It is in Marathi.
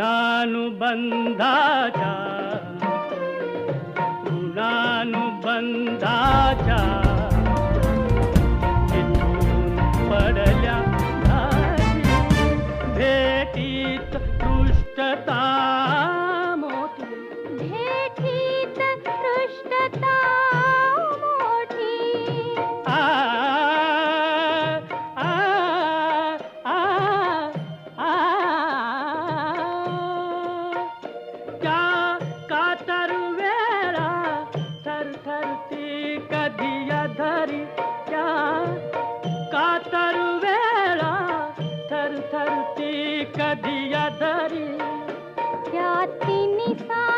ऋणानुबंधाच्या ऋणानुबंधाच्या इथून पडल्या भेटीत पृष्ठता तरुवेरा, थर थरती कदिया धरी, क्या? का तरुवेरा, थर थरती कदिया धरी। क्या तीन सा